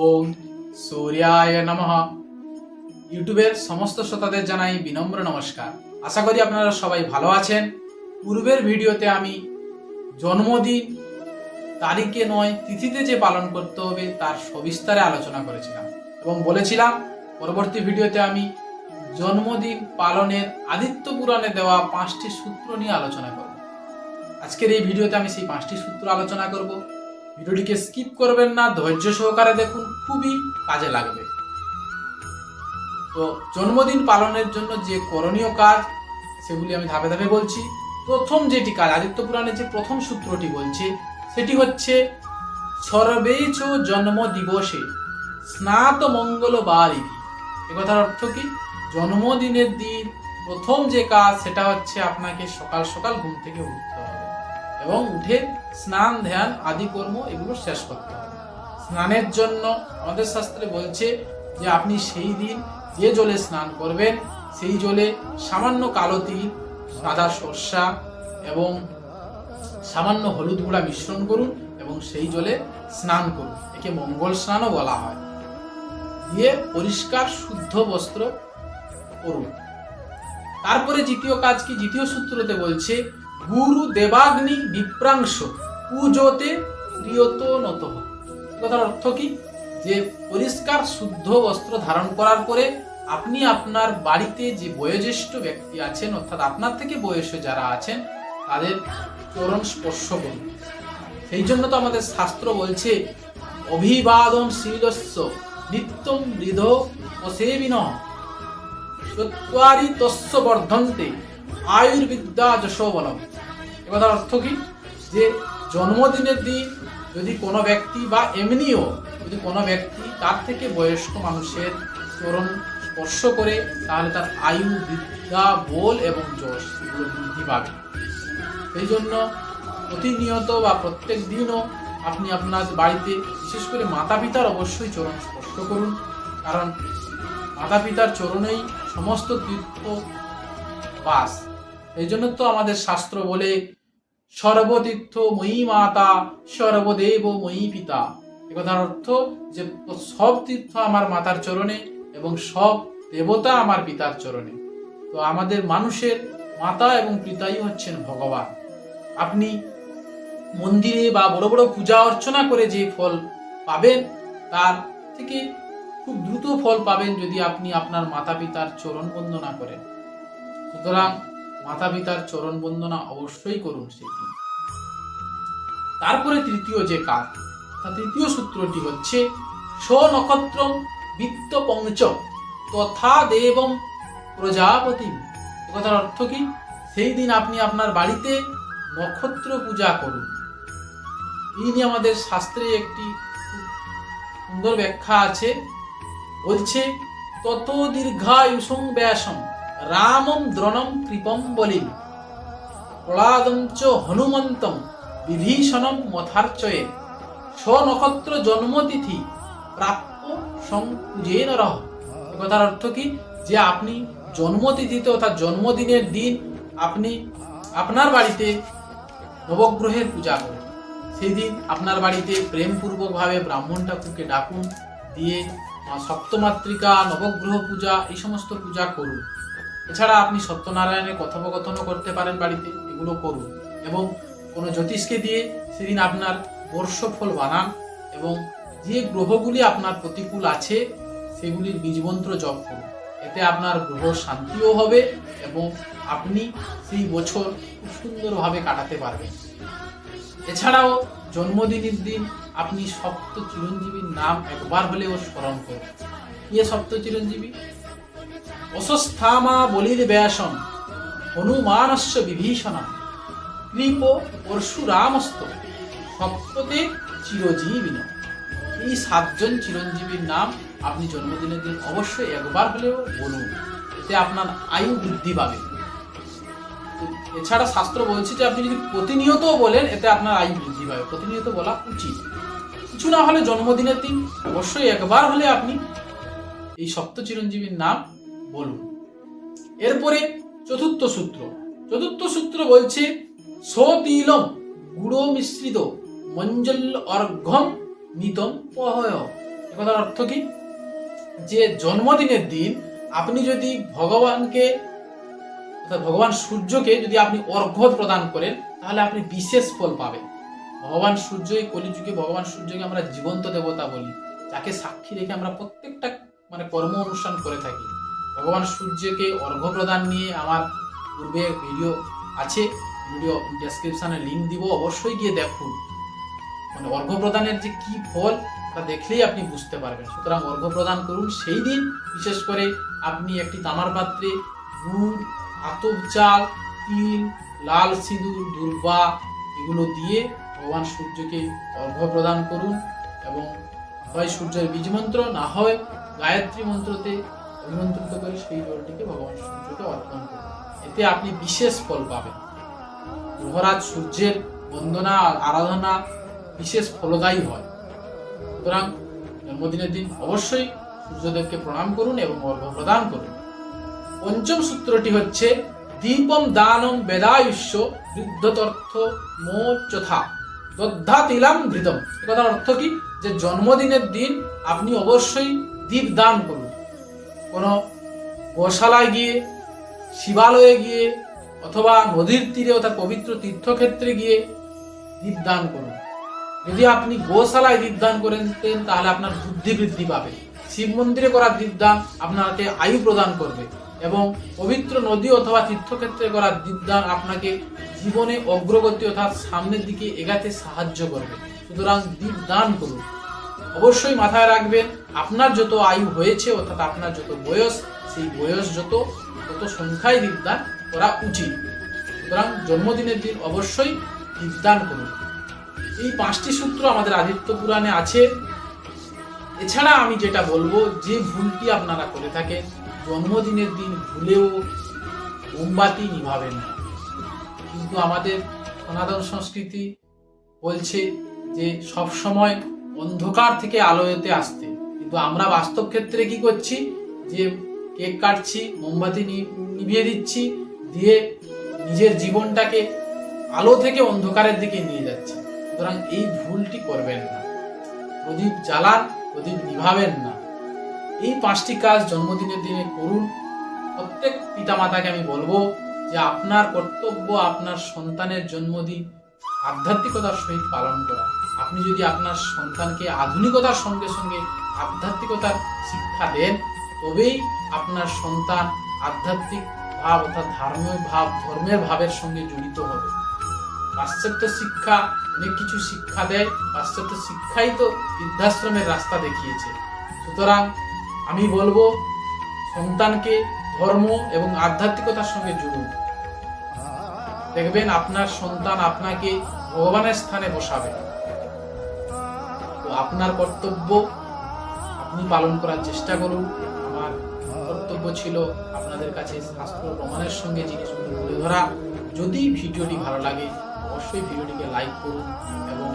ওম সূর্যায় নমঃ। ইউটিউবের সমস্ত শ্রোতাদের জানাই বিনম্র নমস্কার। আশা করি আপনারা সবাই ভালো আছেন। পূর্বের ভিডিওতে আমি জন্মদিন তারিখে নয়, তিথিতে যে পালন করতে হবে তার সবিস্তারে আলোচনা করেছিলাম এবং বলেছিলাম, পরবর্তী ভিডিওতে আমি জন্মদিন পালনের আদিত্য পুরাণে দেওয়া পাঁচটি সূত্র নিয়ে আলোচনা করব। আজকের এই ভিডিওতে আমি সেই পাঁচটি সূত্র আলোচনা করব। ভিডিওটিকে স্কিপ করবেন না, ধৈর্য সহকারে দেখুন, খুবই কাজে লাগবে। তো জন্মদিন পালনের জন্য যে করণীয় কাজ, সেগুলি আমি ধাপে ধাপে বলছি। প্রথম যেটি কাজ, আদিত্য পুরাণের যে প্রথম সূত্রটি বলছে, সেটি হচ্ছে, সর্বেচ জন্ম দিবসে স্নাত মঙ্গল বারিধি এ কথার অর্থ কি? জন্মদিনের দিন প্রথম যে কাজ, সেটা হচ্ছে আপনাকে সকাল সকাল ঘুম থেকে উঠতে। এবং উঠে স্নান, ধ্যান আদি কর্ম এগুলো শেষ করতে হবে। স্নানের জন্য আমাদের শাস্ত্রে বলছে যে আপনি সেই দিন যে জলে স্নান করবেন, সেই জলে সামান্য কালো তিল, সাদা সর্ষা এবং সামান্য হলুদ গুঁড়া মিশ্রণ করুন এবং সেই জলে স্নান করুন। একে মঙ্গল স্নানও বলা হয়। দিয়ে পরিষ্কার শুদ্ধ বস্ত্র করুন তারপরে দ্বিতীয় কাজ কি? দ্বিতীয় সূত্রতে বলছে গুরু দেবাগ্নি বিপ্রাংশ, পুজোতে প্রিয়ত নত কথার অর্থ কি? যে পরিষ্কার শুদ্ধ বস্ত্র ধারণ করার পরে আপনি আপনার বাড়িতে যে বয়োজ্যেষ্ঠ ব্যক্তি আছেন, অর্থাৎ আপনার থেকে বয়সে যারা আছেন, তাদের চরণ স্পর্শ করুন। সেই জন্য তো আমাদের শাস্ত্র বলছে, অভিবাদন শীলস্য নিত্যম মৃদ অসেবিন চত্বারি তস্য বর্ধন্তে আয়ুর্বিদ্যা যশোবলম কথার অর্থ কি? যে জন্মদিনের দিন যদি কোনো ব্যক্তি বা এমনিও যদি কোনো ব্যক্তি তার থেকে বয়স্ক মানুষের চরণ স্পর্শ করে, তাহলে তার আয়ু, বিদ্যা, বল এবং যশ এগুলো বৃদ্ধি পাবে। সেই জন্য প্রতিনিয়ত বা প্রত্যেক দিনও আপনি আপনার বাড়িতে, বিশেষ করে মাতা পিতার অবশ্যই চরণ স্পর্শ করুন। কারণ মাতা পিতার চরণেই সমস্ত তীর্থ বাস। এই জন্য তো আমাদের শাস্ত্র বলে সর্বতীর্থ ময়ী মাতা, সর্বদেব ময়ী পিতা। এ কথার অর্থ যে সব তীর্থ আমার মাতার চরণে এবং সব দেবতা আমার পিতার চরণে। তো আমাদের মানুষের মাতা এবং পিতাই হচ্ছেন ভগবান। আপনি মন্দিরে বা বড় বড় পূজা অর্চনা করে যে ফল পাবেন, তার থেকে খুব দ্রুত ফল পাবেন যদি আপনি আপনার মাতা পিতার চরণ বন্দনা করেন। সুতরাং মাতা পিতার চরণ বন্দনা অবশ্যই করুন সেটি তারপরে তৃতীয় যে কাজ, তা তৃতীয় সূত্রটি হচ্ছে স্বনক্ষত্রম বিত্ত পঞ্চ তথা দেবম প্রজাপতি কথার অর্থ কি? সেই দিন আপনি আপনার বাড়িতে নক্ষত্র পূজা করুন। এই নিয়ে আমাদের শাস্ত্রে একটি সুন্দর ব্যাখ্যা আছে, বলছে, তত দীর্ঘায়ুষং ব্যাসম রামম দ্রোণম কৃপম বলিন প্রহ্লাদম চ হনুমন্তম বিভীষণম মথার্চয়ে স্বনক্ষত্র জন্মতিথি প্রাপ্য সংপূজেন রহ এ কথার অর্থ কি? যে আপনি জন্মতিথিতে অর্থাৎ জন্মদিনের দিন আপনি আপনার বাড়িতে নবগ্রহের পূজা করুন। সেই দিন আপনার বাড়িতে প্রেমপূর্বকভাবে ব্রাহ্মণ ঠাকুরকে ডাকুন দিয়ে আহ, সপ্তমাতৃকা নবগ্রহ পূজা এই সমস্ত পূজা করুন। এছাড়া আপনি সত্যনারায়ণের কথোপকথনও করতে পারেন বাড়িতে, এগুলো করুন। এবং কোনো জ্যোতিষকে দিয়ে সেদিন আপনার বর্ষফল বানান এবং যে গ্রহগুলি আপনার প্রতিকূল আছে, সেগুলির বীজমন্ত্র জপ করুন। এতে আপনার গ্রহ শান্তিও হবে এবং আপনি সেই বছর খুব সুন্দরভাবে কাটাতে পারবেন। এছাড়াও জন্মদিনের দিন আপনি সপ্ত চিরঞ্জীবীর নাম একবার হলেও স্মরণ করুন। ইয়ে সপ্ত চিরঞ্জীবী অসস্থামা বলির ব্যাসন হনুমানস্য বিভীষণা। কৃপ পরশুরামস্ত, সপ্ততে চিরজীবিন। এই সাতজন চিরঞ্জীবীর নাম আপনি জন্মদিনের দিন অবশ্যই একবার হলেও বলুন, এতে আপনার আয়ু বৃদ্ধি পাবে। এছাড়া শাস্ত্র বলছে যে আপনি যদি প্রতিনিয়ত বলেন, এতে আপনার আয়ু বৃদ্ধি পাবে। প্রতিনিয়ত বলা উচিত। কিছু না হলে জন্মদিনের দিন অবশ্যই একবার হলে আপনি এই সপ্ত চিরঞ্জীবীর নাম বলুন। এরপরে চতুর্থ সূত্র। চতুর্থ সূত্র বলছে, সতিলম গুড় মিশ্রিত মঞ্জল অর্ঘম মিতম পহয়। এ কথার অর্থ কি? যে জন্মদিনের দিন আপনি যদি ভগবানকে ভগবান সূর্যকে যদি আপনি অর্ঘ্য প্রদান করেন, তাহলে আপনি বিশেষ ফল পাবেন। ভগবান সূর্য এই কলিযুগে, ভগবান সূর্যকে আমরা জীবন্ত দেবতা বলি। যাকে সাক্ষী রেখে আমরা প্রত্যেকটা মানে কর্ম অনুষ্ঠান করে থাকি। ভগবান সূর্যকে অর্ঘ্য প্রদান নিয়ে আমার পূর্বে ভিডিও আছে, ভিডিও ডেসক্রিপশনে লিঙ্ক দিব, অবশ্যই গিয়ে দেখুন। মানে অর্ঘ্য প্রদানের যে কি ফল, তা দেখলেই আপনি বুঝতে পারবেন। সুতরাং অর্ঘ্য প্রদান করুন। সেই দিন, বিশেষ করে আপনি একটি তামার পাত্রে গুড় আতপ চাল, তিল, লাল সিঁদুর, দুর্বা এগুলো দিয়ে ভগবান সূর্যকে অর্ঘ্য প্রদান করুন এবং হয় সূর্যের বীজ মন্ত্র, না হয় গায়ত্রী মন্ত্রতে অভিমন্ত্রিত করে সেই জলটিকে ভগবান সূর্যকে অর্পণ করুন। এতে আপনি বিশেষ ফল পাবেন। গ্রহরাজ সূর্যের বন্দনা আর আরাধনা বিশেষ ফলদায়ী হয়। সুতরাং জন্মদিনের দিন অবশ্যই সূর্যদেবকে প্রণাম করুন এবং অর্ঘ্য প্রদান করুন। পঞ্চম সূত্রটি হচ্ছে, দীপম দানম বেদায়ুষ্য বৃদ্ধতর্থ মোচথা দদ্ধা তিলাম ধৃতম কথার অর্থ কি? যে জন্মদিনের দিন আপনি অবশ্যই দীপ দান করুন। কোনো গোশালায় গিয়ে, শিবালয়ে গিয়ে, অথবা নদীর তীরে, অর্থাৎ পবিত্র তীর্থক্ষেত্রে গিয়ে দীপ দান করুন। যদি আপনি গোশালায় দীপদান করেন তাহলে আপনার বুদ্ধি বৃদ্ধি পাবে। শিব মন্দিরে করা দীপদান আপনাকে আয়ু প্রদান করবে এবং পবিত্র নদী অথবা তীর্থক্ষেত্রে করা দীপদান আপনাকে জীবনে অগ্রগতি অর্থাৎ সামনের দিকে এগাতে সাহায্য করবে। সুতরাং দীপদান করুন। অবশ্যই মাথায় রাখবেন আপনার যত আয়ু হয়েছে, অর্থাৎ আপনার যত বয়স, সেই বয়স যত, তত সংখ্যায় দীপদান করা উচিত। সুতরাং জন্মদিনের দিন অবশ্যই দীপদান করুন। এই পাঁচটি সূত্র আমাদের আদিত্য পুরাণে আছে। এছাড়া আমি যেটা বলব, যে ভুলটি আপনারা করে থাকেন জন্মদিনের দিন ভুলেও মোমবাতি নিভাবেন না। কিন্তু আমাদের সনাতন সংস্কৃতি বলছে যে সব সময় অন্ধকার থেকে আলোয়তে আসতে। কিন্তু আমরা বাস্তব ক্ষেত্রে কি করছি? যে কেক কাটছি, মোমবাতি নিভিয়ে দিচ্ছি, দিয়ে নিজের জীবনটাকে আলো থেকে অন্ধকারের দিকে নিয়ে যাচ্ছে। সুতরাং এই ভুলটি করবেন না। প্রদীপ জ্বালান, প্রদীপ নিভাবেন না। এই পাঁচটি কাজ জন্মদিনের দিনে করুন। প্রত্যেক পিতামাতাকে আমি বলব যে আপনার কর্তব্য, আপনার সন্তানের জন্মদিন আধ্যাত্মিকতার সহিত পালন করা। আপনি যদি আপনার সন্তানকে আধুনিকতার সঙ্গে সঙ্গে আধ্যাত্মিকতার শিক্ষা দেন, তবেই আপনার সন্তান আধ্যাত্মিক ভাব অর্থাৎ ধার্মিক ভাব, ধর্মের ভাবের সঙ্গে জড়িত হবে। পাশ্চাত্য শিক্ষা অনেক কিছু শিক্ষা দেয়। পাশ্চাত্য শিক্ষাই তো বৃদ্ধাশ্রমের রাস্তা দেখিয়েছে। সুতরাং আমি বলব, সন্তানকে ধর্ম এবং আধ্যাত্মিকতার সঙ্গে জুড়ুন। দেখবেন আপনার সন্তান আপনাকে ভগবানের স্থানে বসাবে। আপনার কর্তব্য, আপনি পালন করার চেষ্টা করুন। আমার কর্তব্য ছিল আপনাদের কাছে শাস্ত্র প্রমাণের সঙ্গে জিনিসগুলো তুলে ধরা। যদি ভিডিওটি ভালো লাগে, অবশ্যই ভিডিওটিকে লাইক করুন এবং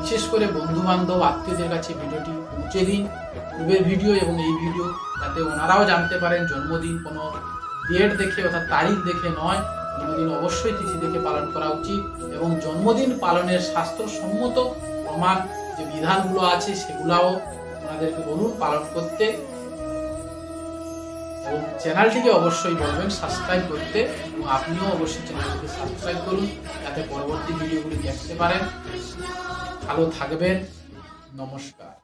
বিশেষ করে বন্ধু বান্ধব আত্মীয়দের কাছে ভিডিওটি পৌঁছে দিন। পূর্বের ভিডিও এবং এই ভিডিও যাতে ওনারাও জানতে পারেন, জন্মদিন কোনো ডেট দেখে অর্থাৎ তারিখ দেখে নয়। জন্মদিন অবশ্যই তিথি দেখে পালন করা উচিত এবং জন্মদিন পালনের স্বাস্থ্যসম্মত প্রমাণ বিধানগুলো আছে, সেগুলাও ওনাদেরকে বলুন, পালন করতে। এবং চ্যানেলটিকে অবশ্যই বলবেন সাবস্ক্রাইব করতে। এবং আপনিও অবশ্যই চ্যানেলটিকে সাবস্ক্রাইব করুন, যাতে পরবর্তী ভিডিওগুলি দেখতে পারেন। ভালো থাকবেন। নমস্কার।